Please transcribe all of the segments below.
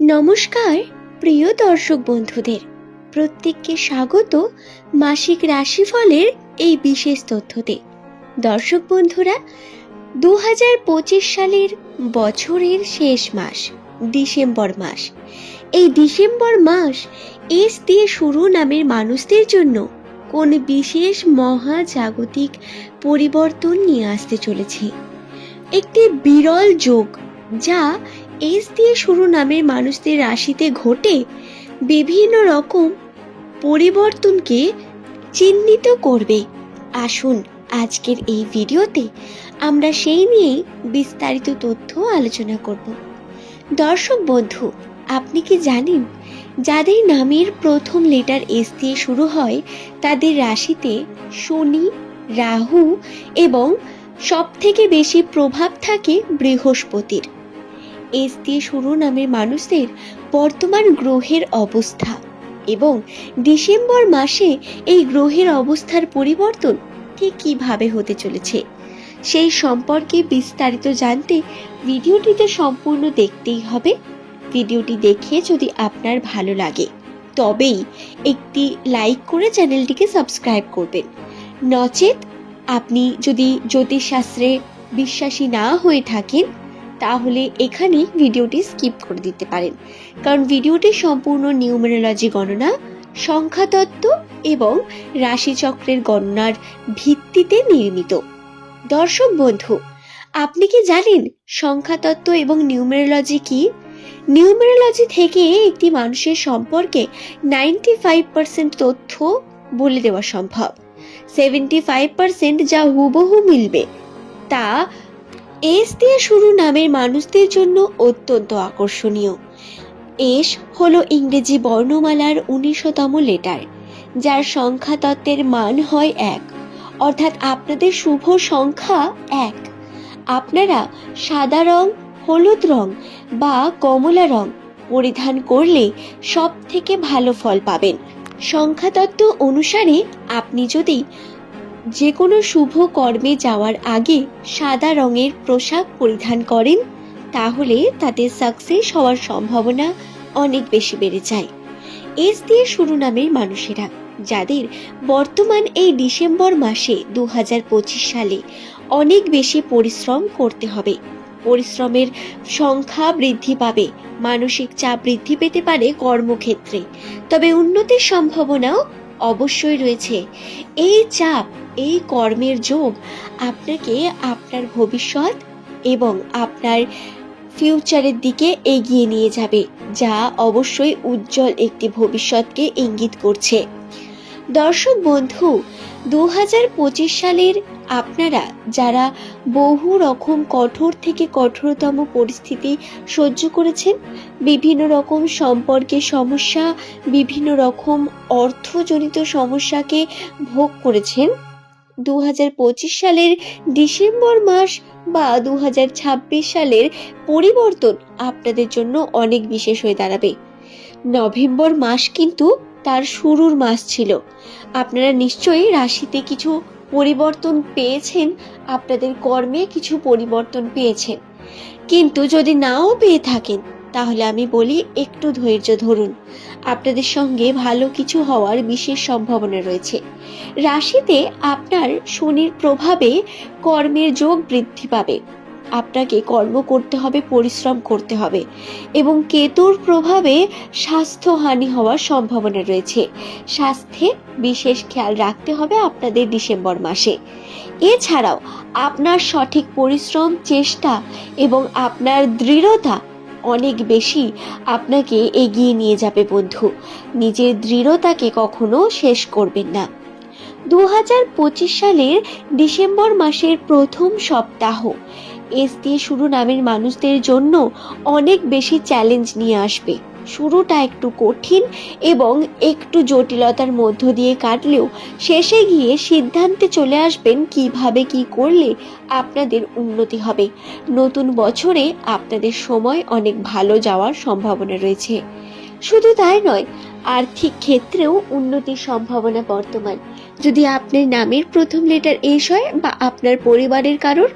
নমস্কার, প্রিয় দর্শক বন্ধুদের। প্রত্যেককে স্বাগত মাসিক রাশিফলের এই বিশেষ তথ্যতে। দর্শক বন্ধুরা দু হাজার পঁচিশ সালের বছরের শেষ মাস, ডিসেম্বর মাস। এই ডিসেম্বর মাস এস দিয়ে শুরু নামের মানুষদের জন্য কোন বিশেষ মহাজাগতিক পরিবর্তন নিয়ে আসতে চলেছে। একটি বিরল যোগ যা এস দিয়ে শুরু নামের মানুষদের রাশিতে ঘটে বিভিন্ন রকম পরিবর্তনকে চিহ্নিত করবে। আসুন আজকের এই ভিডিওতে আমরা সেই নিয়েই বিস্তারিত তথ্য আলোচনা করব। দর্শক বন্ধু, আপনি কি জানেন যাদের নামের প্রথম লেটার এস দিয়ে শুরু হয় তাদের রাশিতে শনি, রাহু এবং সবথেকে বেশি প্রভাব থাকে বৃহস্পতির। এস দিয়ে শুরু নামের মানুষদের বর্তমান গ্রহের অবস্থা এবং ডিসেম্বর মাসে এই গ্রহের অবস্থার পরিবর্তন ঠিক কীভাবে হতে চলেছে সেই সম্পর্কে বিস্তারিত জানতে ভিডিওটিতে সম্পূর্ণ দেখতেই হবে। ভিডিওটি দেখে যদি আপনার ভালো লাগে, তবেই একটি লাইক করে চ্যানেলটিকে সাবস্ক্রাইব করবেন। নচেত আপনি যদি জ্যোতিষশাস্ত্রে বিশ্বাসী না হয়ে থাকেন তাহলে এখানেই ভিডিওটি স্কিপ করে দিতে পারেন। কারণ ভিডিওটি সম্পূর্ণ নিউমেরোলজি গণনা, সংখ্যাতত্ত্ব এবং রাশিচক্রের গণনার ভিত্তিতে নির্মিত। দর্শক বন্ধু, আপনি কি জানেন সংখ্যাতত্ত্ব এবং নিউমেরোলজি কি? নিউমেরোলজি থেকে একটি মানুষের সম্পর্কে নাইনটি ফাইভ পার্সেন্ট তথ্য বলে দেওয়া সম্ভব। সেভেন্টি ফাইভ পার্সেন্ট যা হুবহু মিলবে। তা এস দিয়ে শুরু নামের মানুষদের জন্য অত্যন্ত আকর্ষণীয়। এস হলো ইংরেজি বর্ণমালার উনিশতম লেটার, যার সংখ্যা তত্ত্বের মান হয় এক। অর্থাৎ আপনাদের শুভ সংখ্যা এক। আপনারা সাদা রং, হলুদ রং বা কমলা রং পরিধান করলে সব থেকে ভালো ফল পাবেন। সংখ্যাতত্ত্ব অনুসারে আপনি যদি যে কোনো শুভ কর্মে যাওয়ার আগে সাদা রঙের পোশাক পরিধান করেন, তাহলে তাতে সাকসেস হওয়ার সম্ভাবনা অনেক বেশি বেড়ে যায়। এস দিয়ে শুরু নামের মানুষেরা, যাদের বর্তমান এই ডিসেম্বর মাসে দু হাজার পঁচিশ সালে অনেক বেশি পরিশ্রম করতে হবে। পরিশ্রমের সংখ্যা বৃদ্ধি পাবে, মানসিক চাপ বৃদ্ধি পেতে পারে কর্মক্ষেত্রে। তবে উন্নতির সম্ভাবনাও অবশ্যই রয়েছে। এই চাপ, এই কর্মের যোগ আপনাকে আপনার ভবিষ্যৎ এবং আপনার ফিউচারের দিকে এগিয়ে নিয়ে যাবে, যা অবশ্যই উজ্জ্বল একটি ভবিষ্যৎকে ইঙ্গিত করছে। দর্শক বন্ধু দু সালের আপনারা যারা বহু রকম কঠোর থেকে কঠোরতম পরিস্থিতি সহ্য করেছেন, বিভিন্ন রকম সম্পর্কে সমস্যা, বিভিন্ন রকম অর্থজনিত সমস্যাকে ভোগ করেছেন দু হাজার পঁচিশ সালের ডিসেম্বর মাস বা দু হাজার ছাব্বিশ সালের পরিবর্তন আপনাদের জন্য অনেক বিশেষ হয়ে দাঁড়াবে। নভেম্বর মাস কিন্তু তার শুরুর মাস ছিল। আপনারা নিশ্চয়ই রাশিতে কিছু পরিবর্তন পেয়েছেন, আপনাদের কর্মে কিছু পরিবর্তন পেয়েছেন। কিন্তু যদি নাও পেয়ে থাকেন, তাহলে আমি বলি একটু ধৈর্য ধরুন। আপনাদের সঙ্গে ভালো কিছু হওয়ার বিশেষ সম্ভাবনা রয়েছে। রাশিতে আপনার শনির প্রভাবে কর্মের যোগ বৃদ্ধি পাবে। আপনাকে কর্ম করতে হবে, পরিশ্রম করতে হবে এবং কেতুর প্রভাবে স্বাস্থ্যহানি হওয়ার সম্ভাবনা রয়েছে। স্বাস্থ্যে বিশেষ খেয়াল রাখতে হবে আপনাদের ডিসেম্বর মাসে। এছাড়াও আপনার সঠিক পরিশ্রম, চেষ্টা এবং আপনার দৃঢ়তা অনেক বেশি আপনাকে এগিয়ে নিয়ে যাবে বন্ধু। নিজের দৃঢ়তাকে কখনো শেষ করবেন না। দু হাজার পঁচিশ সালের ডিসেম্বর মাসের প্রথম সপ্তাহ এস দিয়ে শুরু নামের মানুষদের জন্য অনেক বেশি চ্যালেঞ্জ নিয়ে আসবে। শুরুটা একটু কঠিন এবং একটু জটিলতার মধ্য দিয়ে কাটলেও শেষে গিয়ে সিদ্ধান্তে চলে আসবেন কীভাবে কি করলে আপনাদের উন্নতি হবে। নতুন বছরে আপনাদের সময় অনেক ভালো যাওয়ার সম্ভাবনা রয়েছে। শুধু তাই নয়, আর্থিক ক্ষেত্রেও উন্নতির সম্ভাবনা বর্তমান। যদি আপনার নামের প্রথম লেটার এস হয় বা আপনার পরিবারের কারোর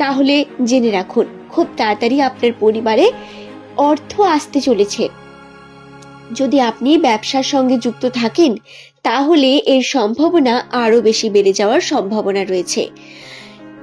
তাহলে জেনে রাখুন, খুব তাড়াতাড়ি আপনার পরিবারে অর্থ আসতে চলেছে। যদি আপনি ব্যবসার সঙ্গে যুক্ত থাকেন, তাহলে এর সম্ভাবনা আরও বেশি বেড়ে যাওয়ার সম্ভাবনা রয়েছে।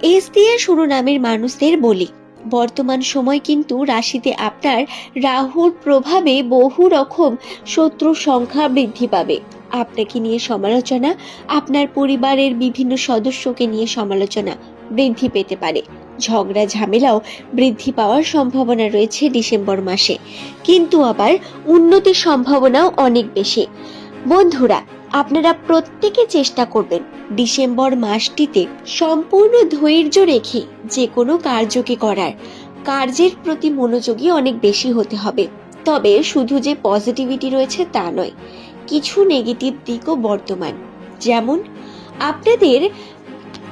এস দিয়ে শুরু নামের মানুষদের বলি, বর্তমান সময় কিন্তু রাশিতে আপনার রাহুর প্রভাবে বহু রকম শত্রুর সংখ্যা বৃদ্ধি পাবে। আপনাকে নিয়ে সমালোচনা, আপনার পরিবারের বিভিন্ন সদস্যকে নিয়ে সমালোচনা বৃদ্ধি পেতে পারে। ঝগড়া, ঝামেলাও বৃদ্ধি পাওয়ার সম্ভাবনা রয়েছে ডিসেম্বর মাসে। কিন্তু আবার উন্নতির সম্ভাবনাও অনেক বেশি। বন্ধুরা, আপনারা প্রত্যেকে চেষ্টা করবেন ডিসেম্বর মাসটিতে সম্পূর্ণ ধৈর্য রেখে যে কোনো কার্যকে করার। কার্যের প্রতি মনোযোগী অনেক বেশি হতে হবে। তবে শুধু যে পজিটিভিটি রয়েছে তা নয়, কিছু নেগেটিভ দিকও বর্তমান। যেমন, আপনাদের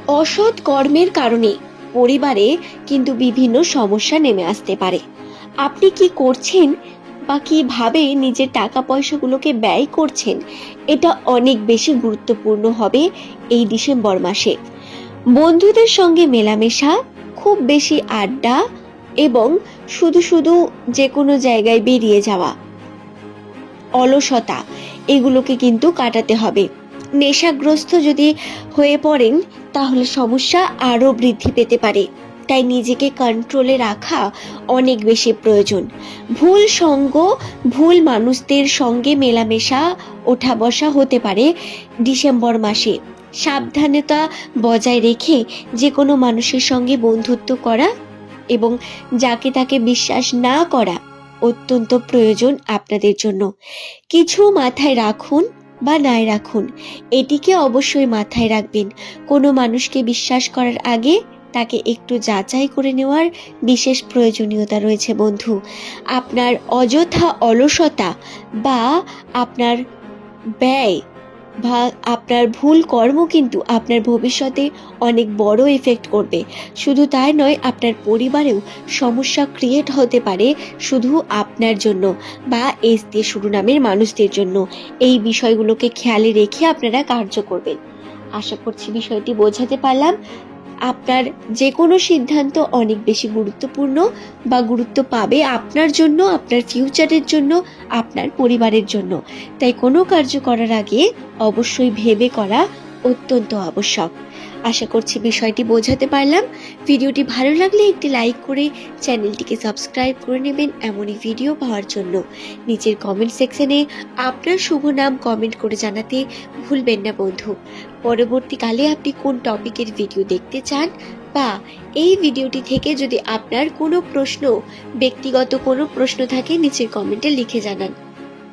অসৎ কর্মের কারণে পরিবারে কিন্তু বিভিন্ন সমস্যা নেমে আসতে পারে। আপনি কি করছেন বা কীভাবে নিজের টাকা পয়সাগুলোকে ব্যয় করছেন? এটা অনেক বেশি গুরুত্বপূর্ণ হবে এই ডিসেম্বর মাসে। বন্ধুদের সঙ্গে মেলামেশা, খুব বেশি আড্ডা এবং শুধু শুধু যে কোনো জায়গায় বেরিয়ে যাওয়া, অলসতা, এগুলোকে কিন্তু কাটাতে হবে। নেশাগ্রস্ত যদি হয়ে পড়েন, তাহলে সমস্যা আরও বৃদ্ধি পেতে পারে। তাই নিজেকে কন্ট্রোলে রাখা অনেক বেশি প্রয়োজন। ভুল সঙ্গ, ভুল মানুষদের সঙ্গে মেলামেশা ওঠা বসা হতে পারে ডিসেম্বর মাসে। সাবধানতা বজায় রেখে যে কোনো মানুষের সঙ্গে বন্ধুত্ব করা এবং যাকে তাকে বিশ্বাস না করা অত্যন্ত প্রয়োজন আপনাদের জন্য। কিছু মাথায় রাখুন বা নাই রাখুন। এটিকে অবশ্যই মাথায় রাখবেন। কোনো মানুষকে বিশ্বাস করার আগে তাকে একটু যাচাই করে নেওয়ার বিশেষ প্রয়োজনীয়তা রয়েছে, বন্ধু। আপনার অযথা অলসতা বা আপনার ব্যয় বা আপনার ভুল কর্ম কিন্তু আপনার ভবিষ্যতে অনেক বড় এফেক্ট করবে। শুধু তাই নয়, আপনার পরিবারেও সমস্যা ক্রিয়েট হতে পারে শুধু আপনার জন্য বা এস দিয়ে শুরু নামের মানুষদের জন্য। এই বিষয়গুলোকে খেয়ালে রেখে আপনারা কার্য করবেন। আশা করছি বিষয়টি বোঝাতে পারলাম। আপনার যে কোনো সিদ্ধান্ত অনেক বেশি গুরুত্বপূর্ণ বা গুরুত্ব পাবে আপনার জন্য, আপনার ফিউচারের জন্য, আপনার পরিবারের জন্য। তাই কোনো কার্য করার আগে অবশ্যই ভেবে করা অত্যন্ত আবশ্যক। আশা করছি বিষয়টি বোঝাতে পারলাম। ভিডিওটি ভালো লাগলে একটি লাইক করে চ্যানেলটিকে সাবস্ক্রাইব করে নেবেন এমনই ভিডিও পাওয়ার জন্য। নিচের কমেন্ট সেকশনে আপনার শুভ নাম কমেন্ট করে জানাতে ভুলবেন না বন্ধু। পরবর্তীকালে আপনি কোন টপিকের ভিডিও দেখতে চান বা এই ভিডিওটি থেকে যদি আপনার কোনো প্রশ্ন, ব্যক্তিগত কোনো প্রশ্ন থাকে, নিচের কমেন্টে লিখে জানান।